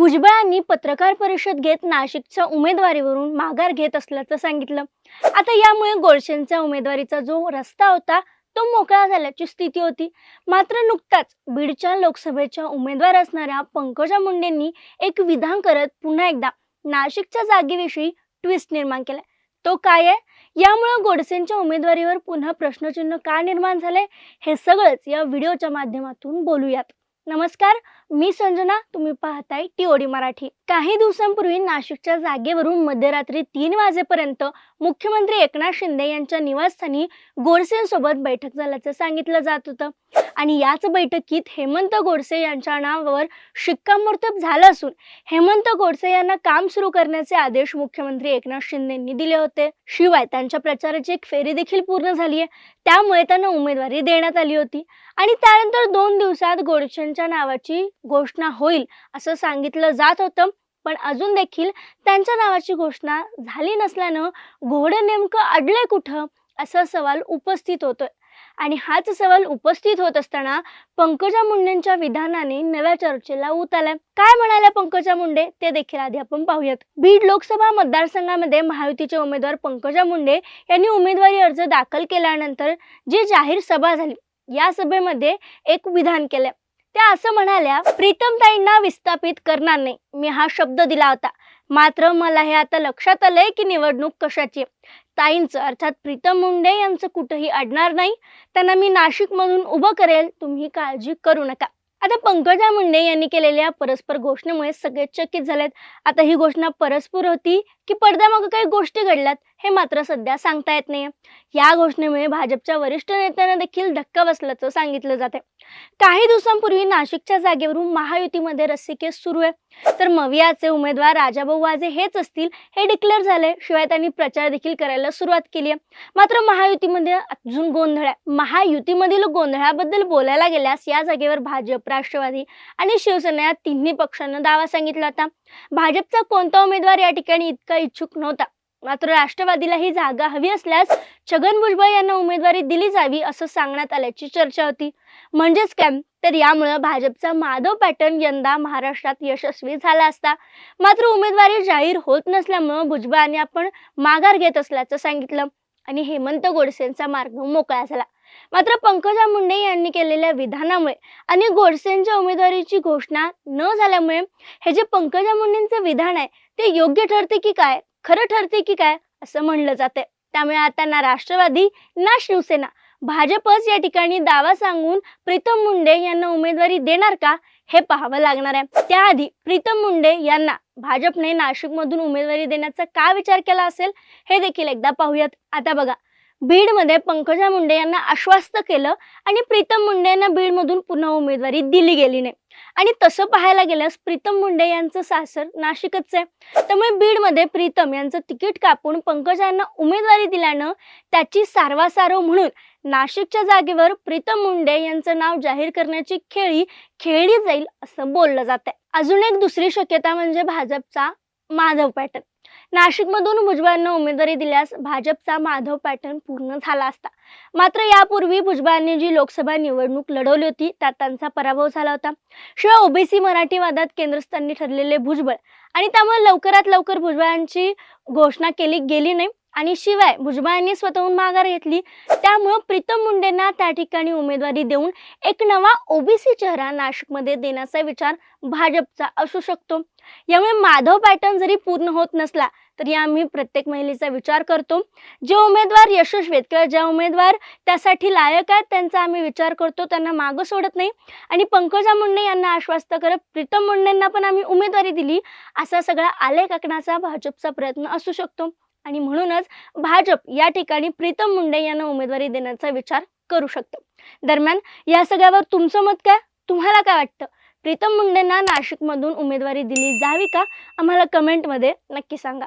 भुजबळांनी पत्रकार परिषद घेत नाशिकच्या उमेदवारीवरून माघार घेत असल्याचं सांगितलं. आता यामुळे गोडसेंच्या उमेदवारीचा जो रस्ता होता तो मोकळा झाल्याची स्थिती होती. मात्र नुकताच बीडच्या लोकसभेच्या उमेदवार असणाऱ्या पंकजा मुंडेंनी एक विधान करत पुन्हा एकदा नाशिकच्या जागेविषयी ट्विस्ट निर्माण केलाय तो काय आहे? यामुळे गोडसेंच्या उमेदवारीवर पुन्हा प्रश्नचिन्ह का निर्माण झाले? हे सगळंच या व्हिडिओच्या माध्यमातून बोलूयात. नमस्कार मी संजना तुम्ही पाहताय टीओडी मराठी. काही दिवसांपूर्वी नाशिकच्या जागेवरून मध्यरात्री तीन वाजेपर्यंत मुख्यमंत्री एकनाथ शिंदे यांच्या निवासस्थानी गोडसेंसोबत बैठक झाल्याचं सांगितलं जात होतं. आणि याच बैठकीत हेमंत गोडसे यांच्या नावावर शिक्कामोर्तब झालं असून हेमंत गोडसे यांना काम सुरू करण्याचे आदेश मुख्यमंत्री एकनाथ शिंदेंनी दिले होते. शिवाय त्यांच्या प्रचाराची एक फेरी देखील पूर्ण झाली आहे त्यामुळे त्यांना उमेदवारी देण्यात आली होती. आणि त्यानंतर दोन दिवसात गोडसेंच्या नावाची घोषणा होईल असं सांगितलं जात होतं. पण अजून देखील त्यांच्या नावाची घोषणा झाली नसल्यानं घोडं नेमकं अडलंय कुठं? असा सवाल उपस्थित होतोय. आणि हाच सवाल उपस्थित होत असताना पंकजा मुंडेंच्या विधानाने नव्या चर्चेला उत आलाय. काय म्हणाल्या पंकजा मुंडे? ते देखील आधी आपण पाहूयात. बीड लोकसभा मतदारसंघामध्ये महायुतीचे उमेदवार पंकजा मुंडे यांनी उमेदवारी अर्ज दाखल केल्यानंतर जी जाहीर सभा झाली या सभेमध्ये एक विधान केलंय. त्या असं म्हणाल्या प्रीतमताईंना विस्थापित करणार नाही. मी हा शब्द दिला होता. मात्र मला हे आता लक्षात आलंय की निवडणूक कशाची ताईंचं अर्थात प्रीतम मुंडे यांचं कुठंही अडणार नाही. त्यांना मी नाशिकमधून उभं करेल तुम्ही काळजी करू नका. आता पंकजा मुंडे यांनी केलेल्या परस्पर घोषणेमुळे सगळे चकित झालेत. आता ही घोषणा परस्पर होती की पडद्यामागं काही गोष्टी घडल्यात हे मात्र सध्या सांगता येत नाही या घोषणेमुळे भाजपच्या वरिष्ठ नेत्यांना देखील धक्का बसल्याचं सांगितलं जाते काही दिवसांपूर्वी नाशिकच्या जागेवरून महायुतीमध्ये रस्सीकेस सुरू आहे. तर मवियाचे उमेदवार राजाभाऊ वाजे हेच असतील हे डिक्लेअर झाले. शिवाय त्यांनी प्रचार देखील करायला सुरुवात केली आहे. मात्र महायुतीमध्ये अजून गोंधळ आहे. महायुतीमधील गोंधळाबद्दल बोलायला गेल्यास या जागेवर भाजप राष्ट्रवादी आणि शिवसेना या तिन्ही पक्षांना दावा सांगितला होता. भाजपचा कोणता उमेदवार या ठिकाणी इतका इच्छुक नव्हता? मात्र राष्ट्रवादीला ही जागा हवी असल्यास छगन भुजबळ यांना उमेदवारी दिली जावी असं सांगण्यात आल्याची चर्चा होती. म्हणजेच काय? तर यामुळे भाजपचा माधव पॅटर्न यंदा महाराष्ट्रात यशस्वी झाला असता. मात्र उमेदवारी जाहीर होत नसल्यामुळे भुजबळांनी आपण माघार घेत असल्याचं सांगितलं आणि हेमंत गोडसेंचा मार्ग मोकळा झाला. मात्र पंकजा मुंडे यांनी केलेल्या विधानामुळे आणि गोडसेंच्या उमेदवारीची घोषणा न झाल्यामुळे हे जे पंकजा मुंडेंचं विधान आहे ते योग्य ठरते की काय? खरं ठरते की काय? असं म्हणलं जाते त्यामुळे आता ना राष्ट्रवादी ना शिवसेना. भाजपच या ठिकाणी दावा सांगून प्रीतम मुंडे यांना उमेदवारी देणार का? हे पाहावं लागणार आहे. त्याआधी प्रीतम मुंडे यांना भाजपने नाशिकमधून उमेदवारी देण्याचा का विचार केला असेल? हे देखील एकदा पाहूयात. आता बघा. बीडमध्ये पंकजा मुंडे यांना आश्वस्त केलं आणि प्रीतम मुंडे यांना बीडमधून पुन्हा उमेदवारी दिली गेली नाही. आणि तसं पाहायला गेल्यास प्रीतम मुंडे यांचं सासर नाशिकच आहे. त्यामुळे बीडमध्ये प्रीतम यांचं तिकीट कापून पंकजा यांना उमेदवारी दिल्यानं त्याची सारवासारव म्हणून नाशिकच्या जागेवर प्रीतम मुंडे यांचं नाव जाहीर करण्याची खेळी खेळली जाईल असं बोललं जात आहे अजून एक दुसरी शक्यता म्हणजे भाजपचा माधव पॅटर्न. नाशिकमधून भुजबळांना उमेदवारी दिल्यास भाजपचा माधव पॅटर्न पूर्ण झाला असता. मात्र यापूर्वी भुजबळांनी जी लोकसभा निवडणूक लढवली होती त्यात त्यांचा पराभव झाला होता. शिवाय ओबीसी मराठी वादात केंद्रस्थानी ठरलेले भुजबळ आणि त्यामुळे लवकरात लवकर भुजबळांची घोषणा केली गेली नाही. आणि शिवाय भुजबळांनी स्वतःहून माघार घेतली. त्यामुळं प्रीतम मुंडेंना त्या ठिकाणी उमेदवारी देऊन एक नवा ओबीसी चेहरा नाशिकमध्ये देण्याचा विचार भाजपचा असू शकतो. यामुळे माधव पॅटर्न जरी पूर्ण होत नसला तरी आम्ही प्रत्येक महिलेचा विचार करतो. जे उमेदवार यशस्वी आहेत किंवा ज्या उमेदवार त्यासाठी लायक आहेत त्यांचा आम्ही विचार करतो त्यांना मागं सोडत नाही. आणि पंकजा मुंडे यांना आश्वस्त करत प्रीतम मुंडेंना पण आम्ही उमेदवारी दिली असा सगळा आलेख आखण्याचा भाजपचा प्रयत्न असू शकतो. आणि म्हणूनच भाजप या ठिकाणी प्रीतम मुंडे यांना उमेदवारी देण्याचा विचार करू शकतो. दरम्यान या सगळ्यावर तुमचं मत काय? तुम्हाला काय वाटतं? प्रीतम मुंडेंना नाशिकमधून उमेदवारी दिली जावी का? आम्हाला कमेंटमध्ये नक्की सांगा.